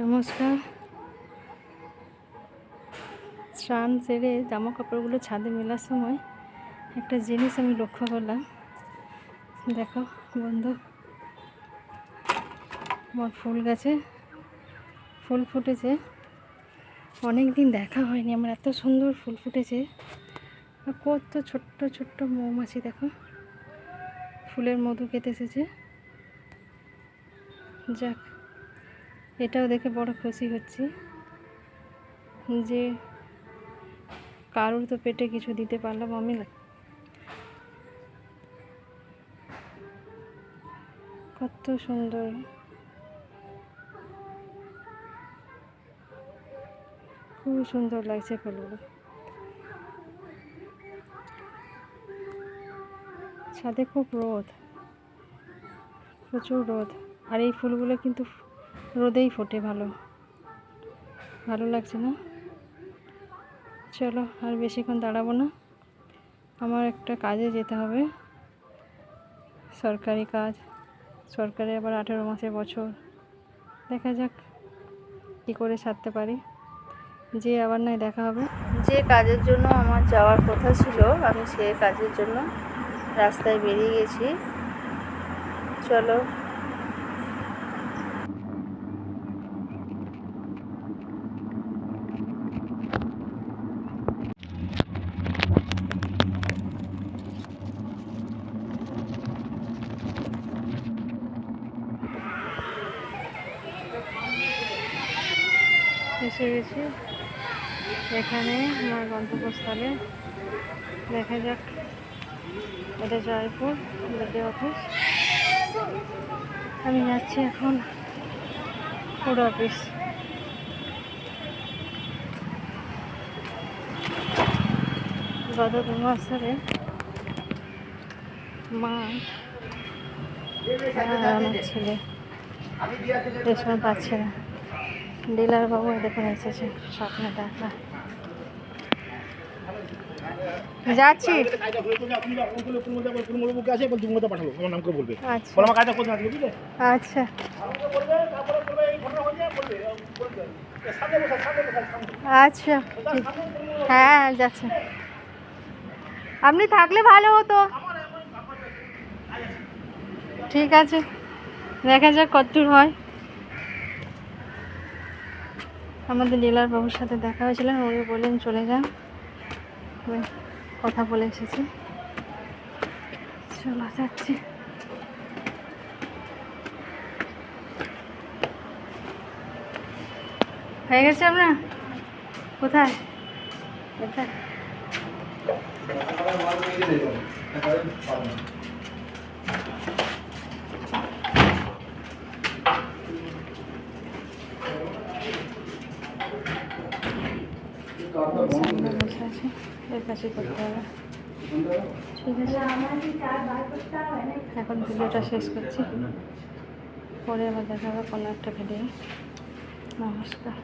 নমস্কার। স্নান সেরে জামা কাপড়গুলো ছাদে মেলার সময় একটা জিনিস আমি লক্ষ্য করলাম। দেখো বন্ধু, আমার ফুল গাছে ফুল ফুটেছে। অনেক দিন দেখা হয়নি, আমার এত সুন্দর ফুল ফুটেছে। কত ছোট্ট ছোট্ট মৌমাছি, দেখো। ফুলের মধু খেতে এসেছে। যাক এটাও দেখে বড় খুশি হচ্ছি যে কারুর তো পেটে কিছু দিতে পারলাম আমি না। কত সুন্দর। খুব সুন্দর লাগছে ফুলগুলো। ছাদে খুব রোদ, প্রচুর রোদ। আর এই ফুলগুলো কিন্তু রোদেই ফোটে ভালো। ভালো লাগছে না? চলো, আর বেশিক্ষণ দাঁড়াবো না। আমার একটা কাজে যেতে হবে। সরকারি কাজ। সরকারি আবার আঠেরো মাসের বছর। দেখা যাক কী করে সারতে পারি। যে আবার নয় দেখা হবে। যে কাজের জন্য আমার যাওয়ার কথা ছিল, আমি সে কাজের জন্য রাস্তায় বেরিয়ে গেছি। চলো। এসে গেছি। এখানে আমার গন্তব্যস্থলে। দেখা যাক। এটা জয়পুর বিডি অফিস। আমি যাচ্ছি এখন ফুড অফিস। গত দু মাস ধরে মা আমার ছেলে। রেশন পাচ্ছে না। ডিলার বাবু দেখুন এসেছে, স্বপ্ন দেখা। যাচ্ছি। আচ্ছা। আচ্ছা। আচ্ছা হ্যাঁ যাচ্ছে। আপনি থাকলে ভালো হতো। ঠিক আছে, দেখা যাক কতদূর হয়। আমাদের ডিলার বাবুর সাথে দেখা হয়েছিল উনি বললেন, চলে যান। কথা বলে এসেছি। চলো যাচ্ছি। হয়ে গেছে আমরা? কোথায়? কোথায়? এর করতে হবে ঠিক আছে এখন ভিডিওটা শেষ করছি। পরে আবার দেখা হবে কোনো একটা ভিডিও নমস্কার।